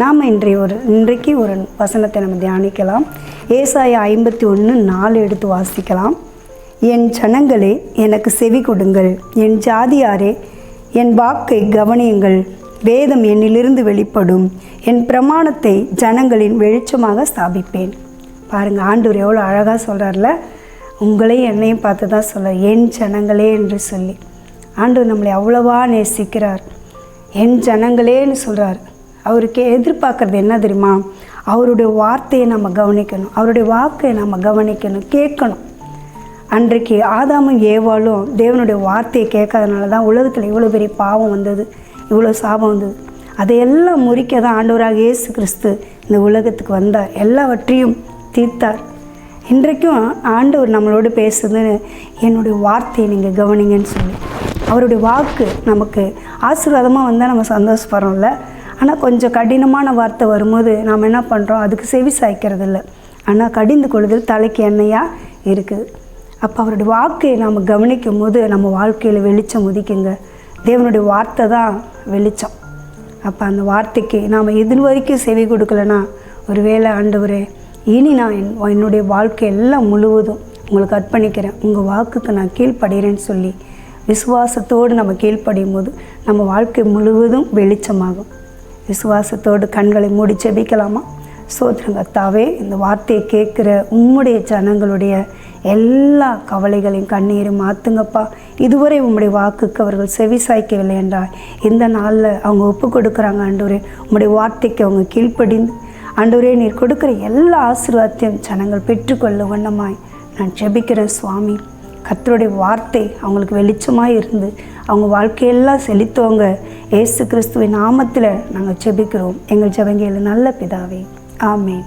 நாம் இன்றைய ஒரு இன்றைக்கு ஒரு வசனத்தை நம்ம தியானிக்கலாம். ஏசாய ஐம்பத்தி ஒன்று நாலு எடுத்து வாசிக்கலாம். என் ஜனங்களே எனக்கு செவி கொடுங்கள். என் ஜாதியாரே என் வாக்கை கவனியுங்கள். வேதம் என்னிலிருந்து வெளிப்படும். என் பிரமாணத்தை ஜனங்களின் வெளிச்சமாக ஸ்தாபிப்பேன். பாருங்கள் ஆண்டூர் எவ்வளோ அழகாக சொல்கிறார்ல உங்களையும் என்னையும் பார்த்து தான் சொல்ல என் ஜனங்களே என்று சொல்லி. ஆண்டு நம்மளை அவ்வளவா நேசிக்கிறார். என் ஜனங்களேன்னு சொல்கிறார் அவருக்கு எதிர்பார்க்குறது என்ன தெரியுமா? அவருடைய வார்த்தையை நம்ம கவனிக்கணும். அவருடைய வாக்கை நம்ம கவனிக்கணும் கேட்கணும். அன்றைக்கு ஆதாமும் ஏவாளும் தேவனுடைய வார்த்தையை கேட்காதனால தான் உலகத்தில் இவ்வளோ பெரிய பாவம் வந்தது இவ்வளோ சாபம் வந்தது. அதையெல்லாம் முறிக்க தான் ஆண்டவராக இயேசு கிறிஸ்து இந்த உலகத்துக்கு வந்தார். எல்லாவற்றையும் தீர்த்தார். இன்றைக்கும் ஆண்டவர் நம்மளோடு பேசுதுன்னு என்னுடைய வார்த்தையை நீங்கள் கவனிங்கன்னு சொல்லி. அவருடைய வாக்கு நமக்கு ஆசீர்வாதமாக வந்தால் நம்ம சந்தோஷப்படுறோம்ல. ஆனால் கொஞ்சம் கடினமான வார்த்தை வரும்போது நாம் என்ன பண்ணுறோம் அதுக்கு செவி சாய்க்கிறது இல்லை ஆனால் கடிந்து கொள்ளுதல் தலைக்கு எண்ணெயாக இருக்குது அப்போ அவருடைய வாக்கை நாம் கவனிக்கும் போது நம்ம வாழ்க்கையில் வெளிச்சம் உதிக்குங்க. தேவனுடைய வார்த்தை தான் வெளிச்சம். அப்போ அந்த வார்த்தைக்கு நாம் இது வரைக்கும் செவி கொடுக்கலனா ஒருவேளை ஆண்டவரே இனி நான் என் என்னுடைய வாழ்க்கை எல்லாம் முழுவதும் உங்களுக்கு அர்ப்பணிக்கிறேன். உங்கள் வாக்குக்கு நான் கீழ்ப்படுகிறேன்னு சொல்லி விசுவாசத்தோடு நம்ம கீழ்ப்படையும் போது நம்ம வாழ்க்கை முழுவதும் வெளிச்சமாகும். விசுவாசத்தோடு கண்களை மூடி செபிக்கலாமா சோத்திரங்கத்தாவே இந்த வார்த்தையை கேட்குற உம்முடைய ஜனங்களுடைய எல்லா கவலைகளையும் கண்ணீரும் மாற்றுங்கப்பா இதுவரை உம்முடைய வாக்குக்கு அவர்கள் செவி சாய்க்கவில்லை என்றால் இந்த நாளில் அவங்க ஒப்பு கொடுக்குறாங்க ஆண்டவரே. உம்முடைய வார்த்தைக்கு அவங்க கீழ்ப்படிந்து ஆண்டவரே நீர் கொடுக்குற எல்லா ஆசீர்வாதத்தையும் ஜனங்கள் பெற்றுக்கொள்ள வண்ணமாய் நான் ஜெபிக்கிறேன் சுவாமி. கத்தருடைய வார்த்தை அவங்களுக்கு வெளிச்சமாக இருந்து அவங்க வாழ்க்கையெல்லாம் செழித்தவங்க ஏசு கிறிஸ்துவின் நாமத்தில் நாங்கள் ஜெபிக்கிறோம். எங்கள் ஜபங்கையில் நல்ல பிதாவே. ஆமேன்.